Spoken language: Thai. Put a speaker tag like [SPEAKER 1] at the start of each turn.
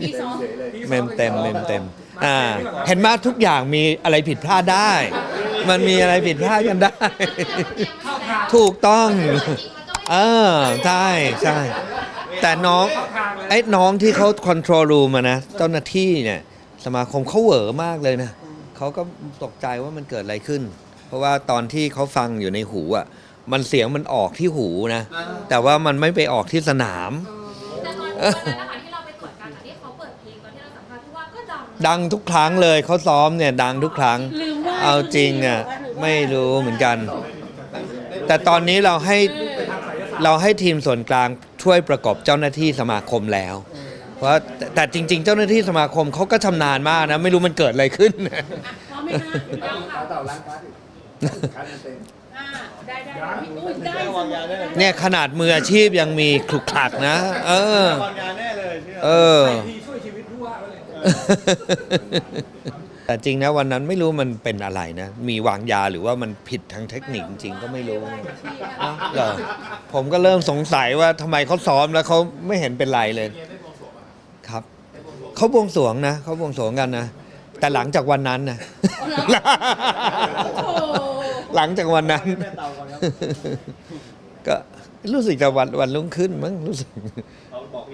[SPEAKER 1] พี่ซ้อม
[SPEAKER 2] เมมเต็มเมมเต็มอ่าเห็นไหมทุกอย่างมีอะไรผิดพลาดได้ มันมีอะไรผิดพลาดกันได้ ถูกต้องเออใช่ใช่แต่น้องไอ้น้องที่เขาคอนโทรลรูมานะเจ้าหน้าที่เนี่ยสมาคมเขาเหวอมากเลยนะเขาก็ตกใจว่ามันเกิดอะไรขึ้น เพราะว่าตอนที่เขาฟังอยู่ในหูอะมันเสียงมันออกที่หูนะ แต่ว่ามันไม่ไปออกที่สนาม
[SPEAKER 3] แต่ตอนวันนั้นนะคะ ที่เขาเปิดเพลงตอนที่เราสัมภาษณ์ผู้ว่าก็ดังนะ
[SPEAKER 2] ดังทุกครั้งเลยเขาซ้อมเนี่ยดังทุกครั้ง
[SPEAKER 1] ลืมว่า
[SPEAKER 2] เอาจริงอะไม่รู้เหมือนกัน แต่ตอนนี้เราให้เราให้ทีมส่วนกลางช่วยประกอบเจ้าหน้าที่สมาคมแล้ว เพราะแต่แต่จริง ๆ เจ้าหน้าที่สมาคมเขาก็ชำนาญมากนะ ไม่รู้มันเกิดอะไรขึ้น
[SPEAKER 1] พร้อมไหมคะยังค่ะ
[SPEAKER 4] ต่อร้านค้าดิค้าเต็ม
[SPEAKER 1] อ่าได้ได้ได้พี่อุ้ยได้สมองได้
[SPEAKER 2] เนี่ยขนาดมืออาชีพยังมีคลุกคลักนะ เออ
[SPEAKER 4] วางงานแน่เลยเชื่อ
[SPEAKER 2] เออ
[SPEAKER 5] ทีช่วยชีวิตผู้ว่าไว้เลย
[SPEAKER 2] แต่จริงนะวันนั้นไม่รู้มันเป็นอะไรนะ มีวางยาหรือว่ามันผิดทางเทคนิคจริงๆก็ไม่รู้เหรอผมก็เริ่มสงสัยว่าทำไมเขาซ้อมแล้วเขาไม่เห็นเป็นไรเลย ครับเขาบวงสรวงนะเขาบวงสรวงกันนะ แต่หลังจากวันนั้นนะ
[SPEAKER 1] โอ้
[SPEAKER 2] หลังจากวันนั้น
[SPEAKER 4] แม่เตาก่อนครับ
[SPEAKER 2] ก็รู้สึกจะวันวันรุ่งขึ้นมั้งรู้สึก
[SPEAKER 4] อ๋อ